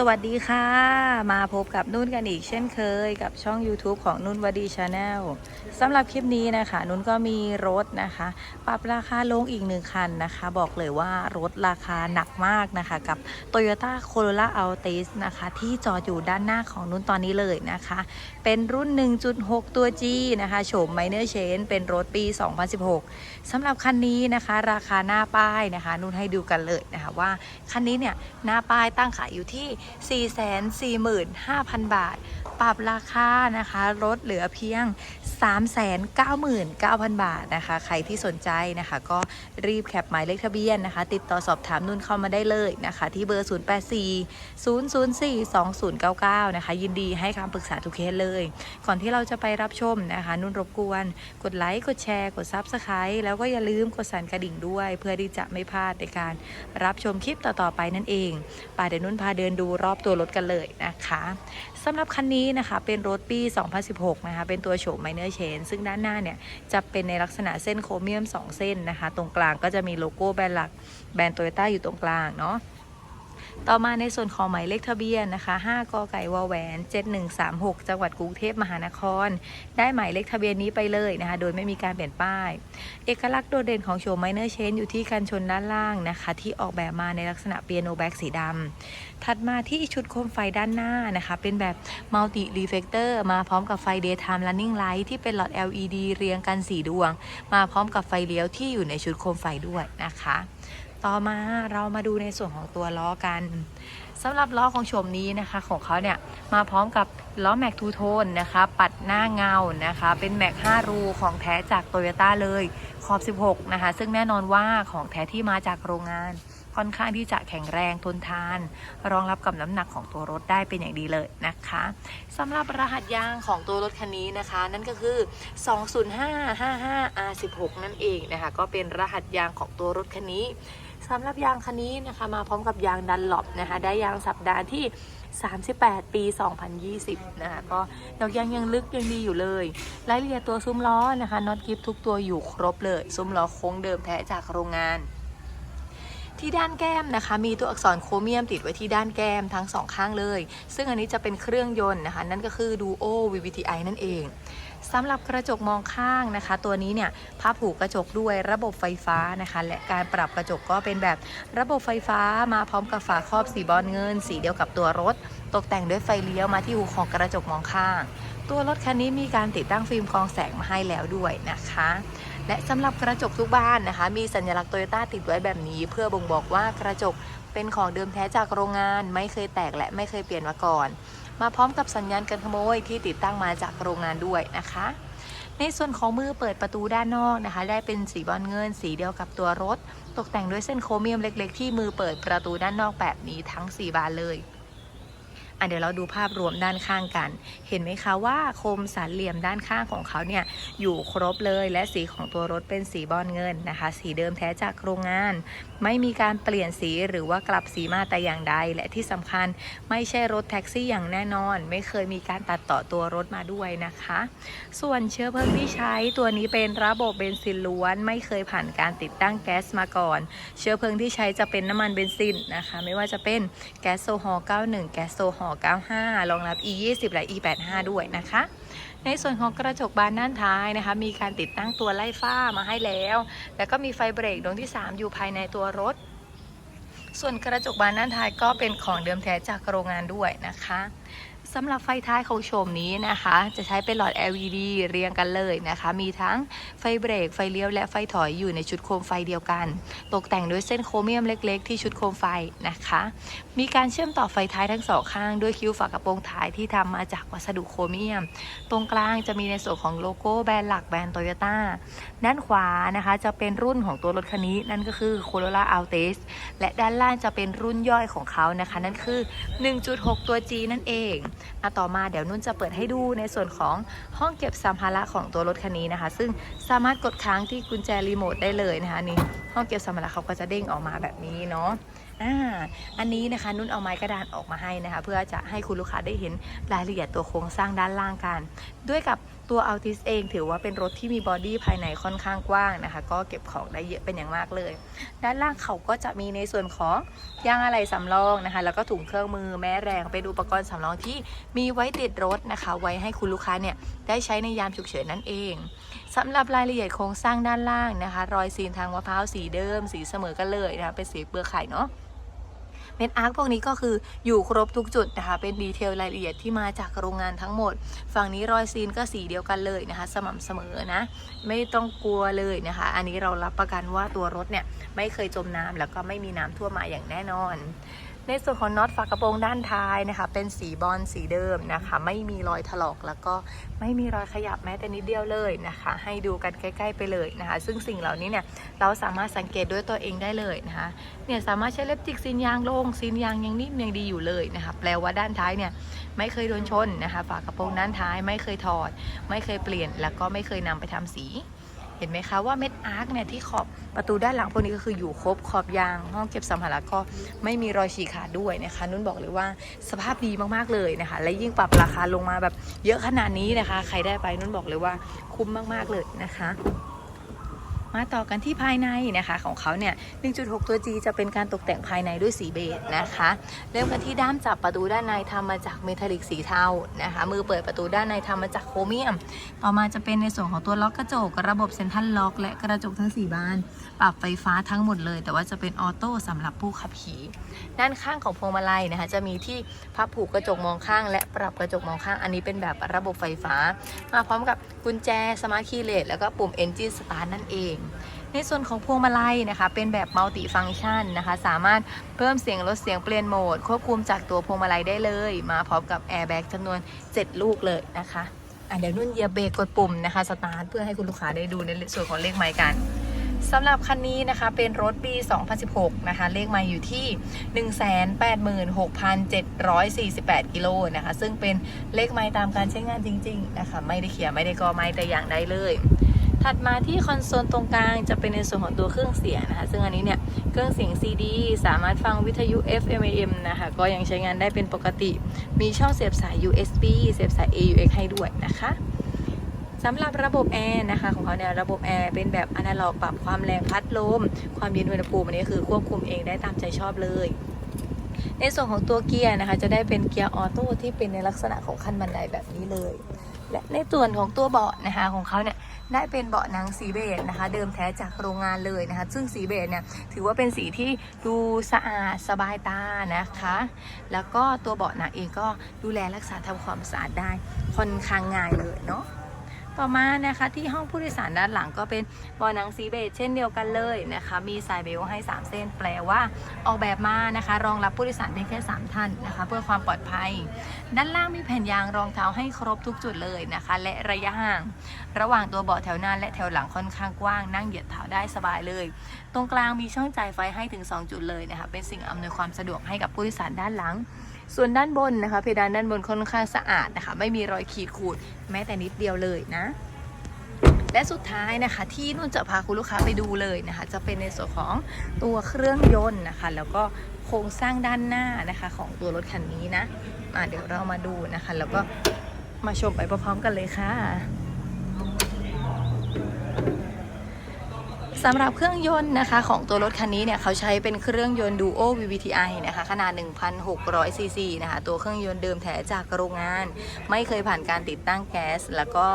สวัสดีค่ะ มาพบกับนุ่นกันอีกเช่นเคยกับช่อง YouTube ของนุ่นวดีชาแนลสำหรับคลิปนี้นะคะ นุ่นก็มีรถนะคะ ปรับราคาลงอีกหนึ่งคันนะคะ บอกเลยว่ารถราคาหนักมากนะคะ กับ Toyota Corolla Altis นะคะ ที่จอดอยู่ด้านหน้าของนุ่นตอนนี้เลยนะคะ เป็นรุ่น 1.6 ตัว G นะคะโฉม Minor Change เป็นรถปี 2016สำหรับคันนี้นะคะ ราคาหน้าป้ายนะคะ นุ่นให้ดูกันเลยนะคะว่าคันนี้เนี่ยหน้าป้ายตั้งขายอยู่ที่445,000 บาท ปรับราคานะคะลดเหลือเพียง 399,000 บาทนะคะ ใครที่สนใจนะคะ ก็รีบแคปหมายเลขทะเบียนนะคะ ติดต่อสอบถามนุ่นเข้ามาได้เลยนะคะ ที่เบอร์ 084 004 2099 นะคะ ยินดีให้คำปรึกษาทุกเคสเลย ก่อนที่เราจะไปรับชมนะคะ นุ่นรบกวน กดไลค์กดแชร์กด Subscribe แล้วก็อย่าลืมกดสั่นกระดิ่งด้วย เพื่อที่จะไม่พลาดในการรับชมคลิปต่อๆไปนั่นเองป่าเดี๋ยวนุ่นพาเดินดูรอบตัวรถกันเลยนะคะสำหรับคันนี้นะคะเป็นรถปี2016 นะคะเป็นตัวโฉมไมเนอร์เชนซึ่งด้านหน้าเนี่ยจะเป็นในลักษณะเส้นโครเมียม 2 เส้นนะคะ ตรงกลางก็จะมีโลโก้แบรนด์หลักแบรนด์โตโยต้าอยู่ตรงกลางเนาะ ต่อมาในส่วนของหมายเลขทะเบียนนะคะ 5 กไก่วแหวน 7136 จังหวัดกรุงเทพมหานคร ได้หมายเลขทะเบียนนี้ไปเลยนะคะ โดยไม่มีการเปลี่ยนป้าย เอกลักษณ์โดดเด่นของโชว์ไมเนอร์เชนอยู่ที่กันชนด้านล่างนะคะ ที่ออกแบบมาในลักษณะเปียโนแบ็กสีดำถัดมาที่ชุดโคมไฟด้านหน้านะคะ เป็นแบบมัลติรีเฟกเตอร์มาพร้อมกับไฟ daytime running light ที่เป็นหลอด LED เรียงกัน 4 ดวง มาพร้อมกับไฟเลี้ยวที่อยู่ในชุดโคมไฟด้วยนะคะ ต่อมาเรามาดูในส่วนของตัวล้อกันสำหรับล้อของโฉมนี้นะคะ ของเขาเนี่ยมาพร้อมกับล้อแม็กทูโทนนะคะ ปัดหน้าเงานะคะ เป็นแม็ก5รูของแท้จากโตโยต้าเลยขอบ 16 นะคะ ซึ่งแน่นอนว่าของแท้ที่มาจากโรงงาน ค่อนข้างที่จะแข็งแรงทนทาน รองรับกับน้ำหนักของตัวรถได้เป็นอย่างดีเลยนะคะสำหรับรหัสยางของตัวรถคันนี้นะคะ นั่นก็คือ 20555R16 นั่นเองนะคะ ก็เป็นรหัสยางของตัวรถคันนี้ สำหรับยางคันนี้นะคะมาพร้อมกับยางดันหลบนะคะได้ยางสัปดาห์ที่ 38 ปี 2020 นะคะก็ดอกยางยังลึกยังดีอยู่เลยรายละเอียดตัวซุ้มล้อนะคะน็อตกิฟทุกตัวอยู่ครบเลย ซุ้มล้อโค้งเดิมแท้จากโรงงานที่ด้านแก้มนะคะ มีตัวอักษรโครเมียมติดไว้ที่ด้านแก้มทั้งสองข้างเลย ซึ่งอันนี้จะเป็นเครื่องยนต์นะคะ นั่นก็คือ Duo VVTi นั่นเอง สำหรับกระจกมองข้างนะคะ ตัวนี้เนี่ยพับผูกกระจกด้วยระบบไฟฟ้านะคะ และการปรับกระจกก็เป็นแบบระบบไฟฟ้ามาพร้อมกับฝาครอบสีบอลเงิน สีเดียวกับตัวรถ ตกแต่งด้วยไฟเลี้ยวมาที่หูของกระจกมองข้าง ตัวรถคันนี้มีการติดตั้งฟิล์มกรองแสงมาให้แล้วด้วยนะคะ และสำหรับกระจกทุกบ้านนะคะ มีสัญลักษณ์โตโยต้าติดไว้แบบนี้ เพื่อบ่งบอกว่ากระจกเป็นของเดิมแท้จากโรงงาน ไม่เคยแตกและไม่เคยเปลี่ยนมาก่อน มาพร้อมกับสัญญาณการขโมยที่ติดตั้งมาจากโรงงานด้วยนะคะ ในส่วนของมือเปิดประตูด้านนอกนะคะ ได้เป็นสีบอลเงิน สีเดียวกับตัวรถ ตกแต่งด้วยเส้นโครเมียมเล็ก ๆ ที่มือเปิดประตูด้านนอกแบบนี้ทั้ง 4 บานเลย อะเดี๋ยวเราดูภาพรวมด้านข้างกัน เห็นไหมคะว่าโคมสันเหลี่ยมด้านข้างของเขาเนี่ยอยู่ครบเลยและสีของตัวรถเป็นสีบอลเงินนะคะ สีเดิมแท้จากโรงงาน ไม่มีการเปลี่ยนสีหรือว่ากลับสีมาแต่อย่างใด และที่สำคัญไม่ใช่รถแท็กซี่อย่างแน่นอน ไม่เคยมีการตัดต่อตัวรถมาด้วยนะคะ ส่วนเชื้อเพลิงที่ใช้ตัวนี้เป็นระบบเบนซินล้วน ไม่เคยผ่านการติดตั้งแก๊สมาก่อน เชื้อเพลิงที่ใช้จะเป็นน้ำมันเบนซินนะคะ ไม่ว่าจะเป็นแก๊สโซฮอล์91 แก๊สโซฮอล์95 รองรับ E20 และ E85 ด้วยนะคะ ในส่วนของกระจกบานด้านท้ายนะคะ มีการติดตั้งตัวไล่ฝ้ามาให้แล้ว แล้วก็มีไฟเบรกดวงที่ 3 อยู่ภายในตัวรถ ส่วนกระจกบานด้านท้ายก็เป็นของเดิมแท้จากโรงงานด้วยนะคะ สำหรับไฟท้ายของโฉมนี้นะคะ จะใช้เป็นหลอด LED เรียงกันเลยนะคะ มีทั้งไฟเบรก ไฟเลี้ยวและไฟถอยอยู่ในชุดโคมไฟเดียวกัน ตกแต่งด้วยเส้นโครเมียมเล็กๆ ที่ชุดโคมไฟนะคะ มีการเชื่อมต่อไฟท้ายทั้งสองข้างด้วยคิ้วฝากระโปรงท้ายที่ทำมาจากวัสดุโครเมียม ตรงกลางจะมีในส่วนของโลโก้แบรนด์หลักแบรนด์โตโยต้าด้านขวานะคะจะเป็นรุ่นของตัวรถคันนี้นั่นก็คือ Corolla Altis และด้านล่างจะเป็นรุ่นย่อยของเขานะคะ นั่นคือ 1.6 ตัว G นั่นเองอะต่อมาเดี๋ยวนุ่นจะเปิดให้ดูในส่วนของห้องเก็บสัมภาระของตัวรถคันนี้นะคะ ซึ่งสามารถกดค้างที่กุญแจรีโมทได้เลยนะคะนี่ห้องเก็บสัมภาระเขาก็จะเด้งออกมาแบบนี้เนาะ อ่าอันนี้นะคะนุ่นเอาไม้กระดานออกมาให้นะคะ เพื่อจะให้คุณลูกค้าได้เห็นรายละเอียดตัวโครงสร้างด้านล่างกัน ด้วยกับตัว Altis เองถือว่าเป็นรถที่มีบอดี้ภายในค่อนข้างกว้างนะคะ ก็เก็บของได้เยอะเป็นอย่างมากเลย ด้านล่างเขาก็จะมีในส่วนของยางอะไหล่สำรองนะคะ แล้วก็ถุงเครื่องมือแม่แรงเป็นอุปกรณ์สำรองที่มีไว้ติดรถนะคะ ไว้ให้คุณลูกค้าเนี่ยได้ใช้ในยามฉุกเฉินนั่นเองสำหรับรายละเอียดโครงสร้างด้านล่างนะคะ รอยซีนทางมะพร้าวสีเดิม สีเสมอกันเลยนะคะเป็นสีเปลือกไข่เนาะ เม็ดอาร์คพวกนี้ก็คืออยู่ครบทุกจุดนะคะ เป็นดีเทลรายละเอียดที่มาจากโรงงานทั้งหมด ฝั่งนี้รอยซีนก็สีเดียวกันเลยนะคะ สม่ำเสมอนะ ไม่ต้องกลัวเลยนะคะ อันนี้เรารับประกันว่าตัวรถเนี่ยไม่เคยจมน้ำแล้วก็ไม่มีน้ำท่วมมาอย่างแน่นอน ในส่วนของน็อตฝากระโปรงด้านท้ายนะคะ เป็นสีบอลสีเดิมนะคะ ไม่มีรอยถลอกแล้วก็ไม่มีรอยขยับแม้แต่นิดเดียวเลยนะคะ ให้ดูกันใกล้ ๆ ไปเลยนะคะ ซึ่งสิ่งเหล่านี้เนี่ยเราสามารถสังเกตด้วยตัวเองได้เลยนะคะเนี่ยสามารถใช้เล็บจิกซีนยางลงซีนยางยังนิ่มยังดีอยู่เลยนะคะแปลว่าด้านท้ายเนี่ยไม่เคยโดนชนนะคะฝากระโปรงด้านท้ายไม่เคยถอด ไม่เคยเปลี่ยนแล้วก็ไม่เคยนำไปทำสี เห็นไหมคะว่าเม็ดอาร์คเนี่ยที่ขอบประตูด้านหลังพวกนี้ก็คืออยู่ครบขอบยางห้องเก็บสัมภาระก็ไม่มีรอยฉีกขาดด้วยนะคะ นุ่นบอกเลยว่าสภาพดีมากๆเลยนะคะ และยิ่งปรับราคาลงมาแบบเยอะขนาดนี้นะคะ ใครได้ไปนุ่นบอกเลยว่าคุ้มมากๆเลยนะคะ มาต่อกันที่ภายในนะคะของเขาเนี่ย 1.6 ตัว G จะเป็นการตกแต่งภายในด้วยสีเบจนะคะ เริ่มกันที่ด้ามจับประตูด้านในทำมาจากเมทัลลิกสีเทานะคะ มือเปิดประตูด้านในทำมาจากโครเมียม ต่อมาจะเป็นในส่วนของตัวล็อกกระจก ระบบเซ็นทรัลล็อก และกระจกทั้ง 4 บาน ปรับไฟฟ้าทั้งหมดเลย แต่ว่าจะเป็นออโต้สำหรับผู้ขับขี่ ด้านข้างของพวงมาลัยนะคะจะมีที่พับผูกกระจกมองข้าง และปรับกระจกมองข้าง อันนี้เป็นแบบระบบไฟฟ้า มาพร้อมกับ กุญแจสมาร์ทคีย์เลสแล้วก็ปุ่ม Engine Start นั่นเอง ในส่วนของพวงมาลัยนะคะ เป็นแบบมัลติฟังชันนะคะ สามารถเพิ่มเสียงลดเสียงเปลี่ยนโหมด ควบคุมจากตัวพวงมาลัยได้เลย มาพร้อมกับแอร์แบ็กจำนวน 7 ลูกเลยนะคะอะเดี๋ยวนุ่นเหยียบเบรกกดปุ่มนะคะสตาร์ทเพื่อให้คุณลูกค้าได้ดูในส่วนของเลขไมล์กัน สำหรับคันนี้นะคะเป็นรถปี 2016 นะคะ เลขไมล์อยู่ที่ 186,748 กิโลนะคะ ซึ่งเป็นเลขไมล์ตามการใช้งานจริง ๆ นะคะ ไม่ได้เขียนไม่ได้กอไม้แต่อย่างใดเลย ถัดมาที่คอนโซลตรงกลางจะเป็นในส่วนของตัวเครื่องเสียงนะคะ ซึ่งอันนี้เนี่ย เครื่องเสียง CD สามารถฟังวิทยุ FM AM นะคะ ก็ยังใช้งานได้เป็นปกติ มีช่องเสียบสาย USB เสียบสาย AUX ให้ด้วยนะคะ สำหรับระบบแอร์นะคะของเขาเนี่ยระบบแอร์เป็นแบบอนาล็อกปรับความแรงพัดลม ความเย็นอุณหภูมิอันนี้คือควบคุมเองได้ตามใจชอบเลย ในส่วนของตัวเกียร์นะคะ จะได้เป็นเกียร์ออโต้ที่เป็นในลักษณะของขั้นบันไดแบบนี้เลย และในส่วนของตัวเบาะนะคะของเขาเนี่ยได้เป็นเบาะหนังสีเบจนะคะ เดิมแท้จากโรงงานเลยนะคะ ซึ่งสีเบจเนี่ยถือว่าเป็นสีที่ดูสะอาดสบายตานะคะ แล้วก็ตัวเบาะหนังเองก็ดูแลรักษาทำความสะอาดได้ค่อนข้างง่ายเลยเนาะ ต่อมานะคะที่ห้องผู้โดยสารด้านหลังก็เป็นเบาะหนังสีเบจเช่นเดียวกันเลยนะคะ มีสายเบลต์ให้ 3 เส้นแปลว่า ออกแบบมานะคะ รองรับผู้โดยสารเพียงแค่ 3 ท่านนะคะ เพื่อความปลอดภัย ด้านล่างมีแผ่นยางรองเท้าให้ครบทุกจุดเลยนะคะ และระยะห่าง ระหว่างตัวเบาะแถวหน้าและแถวหลังค่อนข้างกว้างนั่งเหยียดเท้าได้สบายเลย ตรงกลางมีช่องจ่ายไฟให้ถึง 2 จุดเลยนะคะเป็นสิ่งอำนวยความสะดวกให้กับผู้โดยสารด้านหลัง ส่วนด้านบนนะคะ เพดานด้านบนค่อนข้างสะอาดนะคะ ไม่มีรอยขีดข่ดแม้แต่นิดเดียวเลยนะ และสุดท้ายนะคะ ที่นุ่นจะพาคุณลูกค้าไปดูเลยนะคะ จะเป็นในส่วนของตัวเครื่องยนต์นะคะ แล้วก็โครงสร้างด้านหน้านะคะของตัวรถคันนี้นะะเดี๋ยวเรามาดูนะคะ แล้วก็มาชมไปพร้อมๆกันเลยค่ะ สำหรับเครื่องยนต์นะคะของตัวรถคันนี้เนี่ยเขาใช้เป็นเครื่องยนต์ Duo VVTi นะคะขนาด 1,600 ซีซีนะคะตัวเครื่องยนต์เดิมแท้จากโรงงาน ไม่เคยผ่านการติดตั้งแก๊ส แล้วก็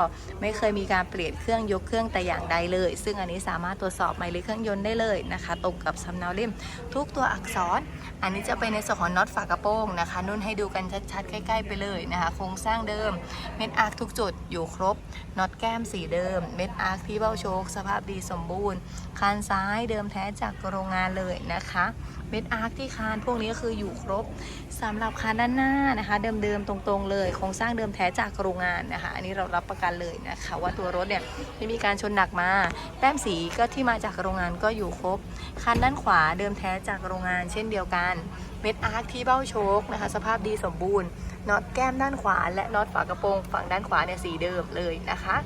ไม่เคยมีการเปลี่ยนเครื่องยกเครื่องแต่อย่างใดเลย ซึ่งอันนี้สามารถตรวจสอบหมายเลขเครื่องยนต์ได้เลยนะคะ ตรงกับสำเนาเล่มทุกตัวอักษร อันนี้จะเป็นในส่วนของน็อตฝากระโปรงนะคะนุ่นให้ดูกันชัดๆใกล้ๆไปเลยนะคะโครงสร้างเดิมเม็ดอาร์คทุกจุดอยู่ครบน็อตแก้มสีเดิม เม็ดอาร์คที่เบ้าโชคสภาพดีสมบูรณ์คานซ้ายเดิมแท้จากโรงงานเลยนะคะเม็ดอาร์คที่คานพวกนี้ก็คืออยู่ครบสำหรับคานด้านหน้านะคะ เดิมๆตรงๆเลยโครงสร้างเดิมแท้จากโรงงานนะคะ อันนี้เรารับประกันเลยนะคะ ว่าตัวรถเนี่ยไม่มีการชนหนักมา แต้มสีก็ที่มาจากโรงงานก็อยู่ครบคันด้านขวาเดิมแท้จากโรงงาน เช่นเดียวกันเม็ดอาร์คที่เบ้าโชคนะคะ สภาพดีสมบูรณ์น็อตแก้มด้านขวา และน็อตฝากระโปรงฝั่งด้านขวาเนี่ยสีเดิมเลยนะคะ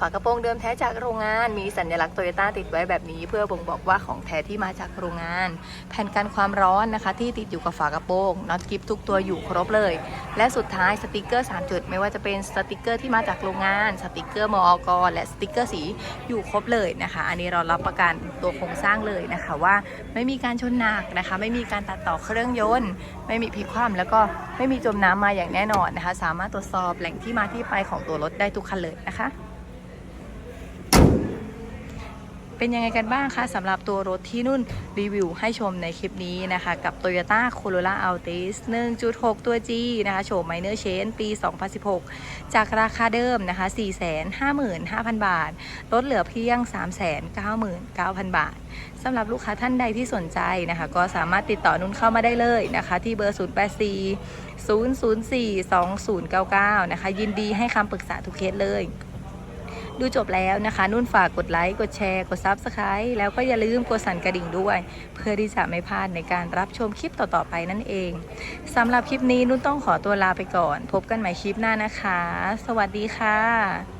ฝากระโปรงเดิมแท้จากโรงงาน มีสัญลักษณ์โตโยต้าติดไว้แบบนี้ เพื่อบ่งบอกว่าของแท้ที่มาจากโรงงาน แผ่นกันความร้อนนะคะ ที่ติดอยู่กับฝากระโปรงน็อตกิฟทุกตัวอยู่ครบเลย และสุดท้ายสติกเกอร์ 3 จุด ไม่ว่าจะเป็นสติกเกอร์ที่มาจากโรงงาน สติกเกอร์มอกและสติกเกอร์สีอยู่ครบเลยนะคะ อันนี้เรารับประกันตัวโครงสร้างเลยนะคะว่าไม่มีการชนหนักนะคะ ไม่มีการตัดต่อเครื่องยนต์ ไม่มีพลิกคว่ำแล้วก็ไม่มีจมน้ำมาอย่างแน่นอนนะคะ สามารถตรวจสอบแหล่งที่มาที่ไปของตัวรถได้ทุกคันเลยนะคะ เป็นยังไงกันบ้างคะสำหรับตัวรถที่นุ่นรีวิวให้ชมในคลิปนี้นะคะ กับ Toyota Corolla Altis 1.6 ตัว G นะคะโฉม Minor Change ปี 2016 จากราคาเดิมนะคะ 455,000 บาท ลดเหลือเพียง 399,000 บาทสำหรับลูกค้าท่านใดที่สนใจนะคะ ก็สามารถติดต่อนุ่นเข้ามาได้เลยนะคะ ที่เบอร์ 084 004 2099 นะคะ ยินดีให้คำปรึกษาทุกเคสเลย ดูจบแล้วนะคะ นุ่นฝากกดไลค์ กดแชร์ กด Subscribe แล้วก็อย่าลืมกดสั่นกระดิ่งด้วย เพื่อที่จะไม่พลาดในการรับชมคลิปต่อๆไปนั่นเองสำหรับคลิปนี้นุ่นต้องขอตัวลาไปก่อน พบกันใหม่คลิปหน้านะคะ สวัสดีค่ะ